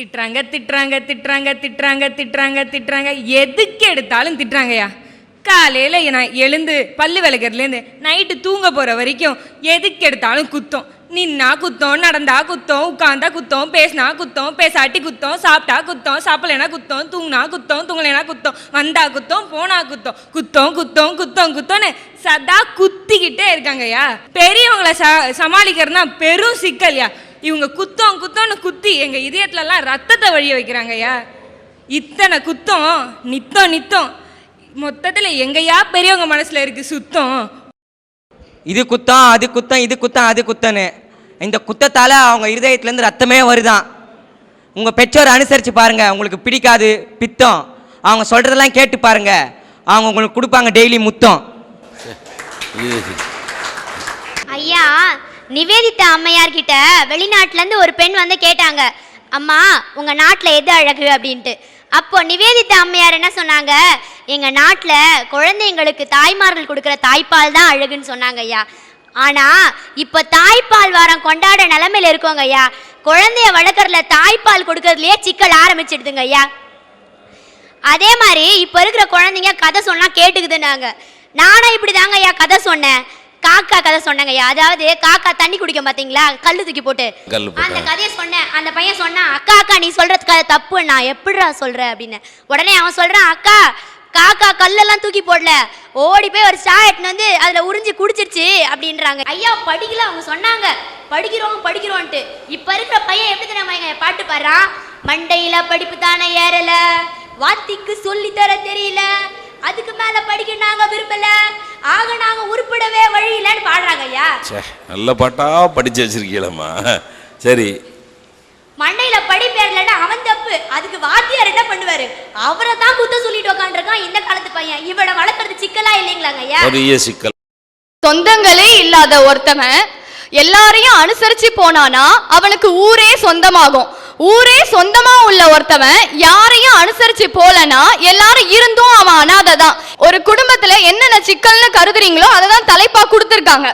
திட்டுறாங்க திட்டுறாங்க திட்டுறாங்க திட்டுறாங்க திட்டுறாங்க திட்டுறாங்க. எதுக்கு எடுத்தாலும் திட்டுறாங்கய்யா. காலையில் நான் எழுந்து பல்லு விளக்கிறதுலேருந்து நைட்டு தூங்க போகிற வரைக்கும் எதுக்கு எடுத்தாலும் குத்தம். நின்னா குத்தம் நடந்தா குத்தம் உட்காந்தா குத்தம் பேசினா குத்தம் பேசாட்டி குத்தம் சாப்பிட்டா குத்தம் சாப்பிடலைனா குத்தம் தூங்கினா குத்தம் தூங்கலைனா குத்தம் வந்தா குத்தம் போனா குத்தம். குத்தம் குத்தம் குத்தம் குத்தம்னு சதா குத்திக்கிட்டே இருக்காங்கய்யா. பெரியவங்களை ச சமாளிக்கிறதுனா பெரும் சிக்கல்யா. இவங்க குத்தம் குத்தம்னு குத்தி எங்க இதயத்துலலாம் ரத்தத்தை வழிய வைக்கிறாங்கய்யா இத்தனை குத்தம் நித்தம் நித்தம். மொத்தத்தில் எங்கயா பெரியவங்க மனசுல இருக்கு சுத்தம்? இது குத்தம் அது குத்தம் இது குத்தம் அது குத்தம்னு. இந்த குத்தத்தால் அவங்க இருதயத்துலேருந்து ரத்தமே வருதான். உங்கள் பெற்றோரை அனுசரித்து பாருங்க உங்களுக்கு பிடிக்காது பித்தம். அவங்க சொல்கிறதெல்லாம் கேட்டு பாருங்க. அவங்க உங்களுக்கு கொடுப்பாங்க டெய்லி முத்தம். ஐயா நிவேதிதா அம்மையார் கிட்ட வெளிநாட்டுல இருந்து ஒரு பெண் வந்து கேட்டாங்க அம்மா உங்க நாட்டுல எது அழகு? அப்படின்ட்டு. அப்போ நிவேதிதா அம்மையார் என்ன சொன்னாங்க எங்க நாட்டுல குழந்தைங்களுக்கு தாய்மார்கள் கொடுக்குற தாய்ப்பால் தான் அழகுன்னு சொன்னாங்க ஐயா. ஆனா இப்ப தாய்ப்பால் வாரம் கொண்டாட நிலைமையில இருக்கோங்க ஐயா. குழந்தைய வளர்க்கறதுல தாய்ப்பால் கொடுக்கறதுலயே சிக்கல் ஆரம்பிச்சிடுதுங்க ஐயா. அதே மாதிரி இப்ப இருக்கிற குழந்தைங்க கதை சொன்னா கேட்டுக்குதுன்னாங்க. நானும் இப்படி தாங்க ஐயா கதை சொன்னேன். காக்கா கதை சொன்னேங்க. அதாவது காக்கா தண்ணி குடிக்கும் பாத்தீங்களா? கல்லு தூக்கி போட்டு. அந்த கதையை சொன்னேன். அந்த பையன் சொன்னான் அக்கா அக்கா நீ சொல்றது கதை தப்பு நான் எப்படிடா சொல்ற? அப்படின்னு. உடனே அவன் சொல்றான் அக்கா காக்கா கல்லெல்லாம் தூக்கி போடல. ஓடி போய் ஒரு சா எடுத்துன்னு வந்து அதுல உறிஞ்சி குடிச்சிருச்சு. அப்படின்றாங்க. ஐயா படிக்கல. அவங்க சொன்னாங்க. படிக்கிறோம் படிக்கிறோன்ட்டு இப்ப இருக்கிற பையன் எப்படி தெரியுமா பாட்டு பாடுறான்? மண்டையில படிப்பு தானே ஏறல. வாத்திக்கு சொல்லி தர தெரியல. அதுக்கு மேல படிக்க நாங்க விரும்பல. ஆக நாங்க உருப்படவே வழி இல்லைன்னு பாடுறாங்க ஐயா. நல்ல பாட்டா படிச்சு வச்சிருக்கீங்களம்மா. சரி. மண்டையில படிப்பேர்லன்னா அவன் தப்பு. அதுக்கு வாத்தியார் என்ன பண்ணுவாரு? அவரை தான் குத்த சொல்லிட்டு உட்காந்துருக்கான் இந்த காலத்து பையன். இவனை வளர்க்கறது சிக்கலா இல்லைங்களாங்க ஐயா? பெரிய சிக்கல். சொந்தங்களே இல்லாத ஒருத்தவன் எல்லாரையும் அனுசரிச்சு போனானா அவனுக்கு ஊரே சொந்தமாகும். ஊரே சொந்தமா உள்ள ஒருத்தவன் யாரையும் அனுசரிச்சு போலனா எல்லாரும் இருந்தும் அவன் அனாதை தான் ஒரு குடும்பத்துல என்னென்ன சிக்கல்னு கருதுறீங்களோ அதை தான் தலைப்பா கொடுத்துருக்காங்க.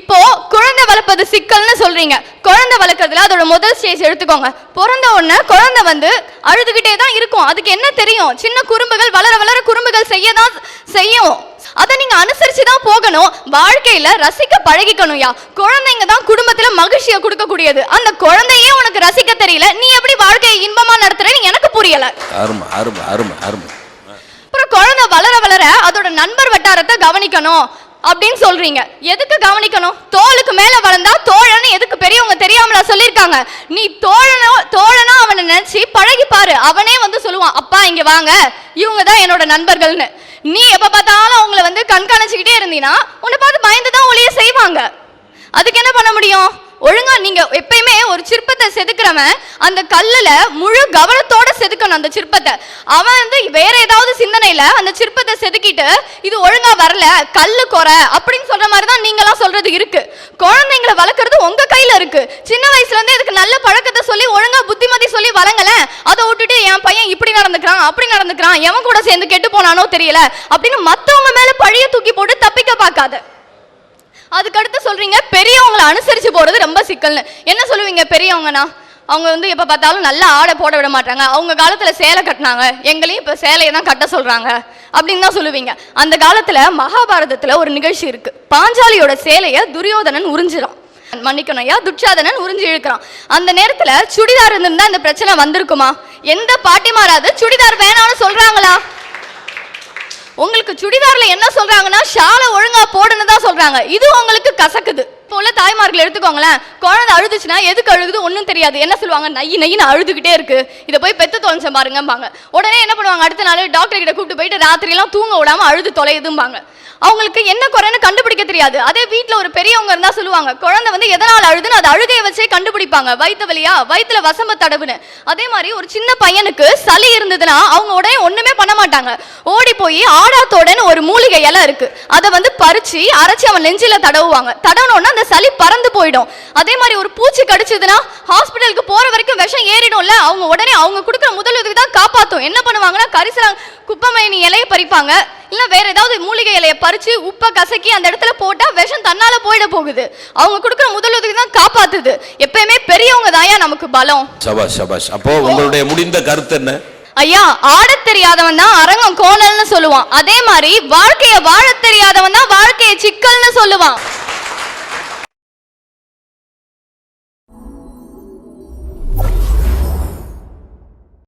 இப்போ குழந்தை வளர்ப்பது சிக்கல்னு சொல்றீங்க. குழந்தை வளர்க்கறதுல அதோட முதல் ஸ்டேஜ் எடுத்துக்கோங்க. பிறந்த உடனே குழந்தை வந்து அழுதுகிட்டே தான் இருக்கும். அதுக்கு என்ன தெரியும்? சின்ன குறும்புகள் வளர வளர குறும்புகள் செய்ய தான் செய்யும் அதை நீங்க அனுசரிச்சு தான் போகணும்? வாழ்க்கையில ரசிக்க பழகிக்கணும்யா. குழந்தைங்க தான் குடும்பத்துல மகிழ்ச்சியை கொடுக்கக்கூடியது. அந்த குழந்தையே உனக்கு ரசிக்க தெரியல. நீ எப்படி வாழ்க்கையை இன்பமா நடத்துறேன்னு எனக்கு புரியல. அருமை அருமை அருமை அருமை. அப்புறம் குழந்தை வளர வளர அதோட நண்பர் வட்டாரத்தை கவனிக்கணும் அப்படின்னு சொல்றீங்க. எதுக்கு கவனிக்கணும்? தோளுக்கு மேல வளர்ந்தா தோழன்னு எதுக்கு பெரியவங்க தெரியாமல சொல்லியிருக்காங்க. நீ தோழனோ தோழனா அவனை நினைச்சு பழகி பாரு அவனே வந்து சொல்லுவான் அப்பா இங்க வாங்க. இவங்க தான் என்னோட நண்பர்கள்னு. நீ எப்ப பார்த்தாலும் அவங்கள வந்து கண்காணிச்சுக்கிட்டே இருந்தீங்கன்னா உன்னை பார்த்து பயந்து தான் ஒளிய செய்வாங்க. அதுக்கு என்ன பண்ண முடியும்? ஒழுங்கா நீங்க எப்பயுமே ஒரு சிற்பத்தை செதுக்கிறவன் அந்த கல்லுல முழு கவனத்தோட செதுக்கணும் அந்த சிற்பத்தை. அவன் வந்து வேற ஏதாவது சிந்தனையில அந்த சிற்பத்தை செதுக்கிட்டு இது ஒழுங்கா வரல கல்லு குறை அப்படின்னு சொல்ற மாதிரி தான் நீங்களாம் சொல்றது இருக்கு. குழந்தைங்களை வளர்க்கறது உங்க கையில இருக்கு. சின்ன வயசுல இருந்து இதுக்கு நல்ல பழக்கத்தை சொல்லி ஒழுங்கா புத்திமதி சொல்லி வளங்களேன். அதை விட்டுட்டு என் பையன் இப்படி நடந்துக்கிறான் அப்படி நடந்துக்கிறான் எவன் கூட சேர்ந்து கெட்டு போனானோ தெரியல அப்படின்னு மத்தவங்க மேல பழிய தூக்கி போட்டு தப்பிக்க பார்க்காத. அதுக்கடுத்து சொல்றீங்க பெரியவங்களை அனுசரிச்சு போறது ரொம்ப சிக்கல்னு. என்ன சொல்லுவீங்க பெரியவங்கண்ணா அவங்க வந்து எப்போ பார்த்தாலும் நல்ல ஆடை போட விட மாட்டாங்க. அவங்க காலத்தில் சேலை கட்டினாங்க. எங்களையும் இப்போ சேலையை தான் கட்ட சொல்கிறாங்க அப்படின்னு தான் சொல்லுவீங்க. அந்த காலத்தில் மகாபாரதத்தில் ஒரு நிகழ்ச்சி இருக்குது பாஞ்சாலியோட சேலையை துரியோதனன் உறிஞ்சிரான் மன்னிக்கணும் ஐயா துட்சாதனன் உறிஞ்சி இழுக்கிறான். அந்த நேரத்தில் சுடிதார் இருந்திருந்தா இந்த பிரச்சனை வந்திருக்குமா? எந்த பாட்டிமாராது சுடிதார் வேணாம்னு சொல்கிறாங்களா உங்களுக்கு சுடிதாரில் என்ன சொல்றாங்கன்னா ஷாலை ஒழுங்கா போடுன்னு தான் சொல்றாங்க. இது உங்களுக்கு கசக்குது. இப்போ உள்ள தாய்மார்கள் எடுத்துக்கோங்களேன். குழந்தை அழுதுச்சுன்னா எதுக்கு அழுகுது? ஒன்றும் தெரியாது. என்ன சொல்லுவாங்க? நையி நையின்னு அழுதுகிட்டே இருக்கு. இதை போய் பெத்து தொலைச்ச பாருங்கம்பாங்க. உடனே என்ன பண்ணுவாங்க? அடுத்த நாள் டாக்டர் கிட்ட கூப்பிட்டு போயிட்டு ராத்திரியெல்லாம் தூங்க விடாம அழுது தொலையுதும்பாங்க. அவங்களுக்கு என்ன குறைன்னு கண்டுபிடிக்க தெரியாது. அதே வீட்டில் ஒரு பெரியவங்க இருந்தால் சொல்லுவாங்க குழந்தை வந்து எதனால் அழுதுன்னு அது அழுகையை வச்சே கண்டுபிடிப்பாங்க. வயிற்று வழியா வயிற்றுல வசம்ப தடவுன்னு. அதே மாதிரி ஒரு சின்ன பையனுக்கு சளி இருந்ததுன்னா அவங்க உடனே ஒன்றுமே பண்ண மாட்டாங்க. ஓடி போய் ஆடாத்தோடன்னு ஒரு மூலிகை இலை இருக்கு. அதை வந்து பறிச்சு அரைச்சி அவன் நெஞ்சில தடவுவாங்க. தடவுனோன்னா அந்த சளி பறந்து போயிடும். அதே மாதிரி ஒரு பூச்சி கடிச்சதுன்னா ஹாஸ்பிட்டலுக்கு போற வரைக்கும் விஷம் ஏறிடும்ல அவங்க உடனே அவங்க கொடுக்குற முதலுதவி தான் காப்பாத்தும். என்ன பண்ணுவாங்கன்னா கரிசலா குப்பமேனி இலையை பறிப்பாங்க. இல்ல வேற ஏதாவது மூலிகை இலையை பறிச்சு உப்பை கசக்கி அந்த இடத்துல போட்டா விஷம் தன்னால போயிட போகுது. அவங்க கொடுக்குற முதலுதவி தான் காப்பாத்துது. எப்பயுமே பெரியவங்க தாயா நமக்கு பலம். சபாஷ் சபாஷ். அப்போ உங்களுடைய முடிந்த கருத்து என்ன? ஐயா ஆடத் தெரியாதவன் தான் அரங்கம் கோணல்னு சொல்லுவான். அதே மாதிரி வாழ்க்கைய வாழத் தெரியாதவன் தான் வாழ்க்கைய சிக்கல்னு சொல்லுவான்.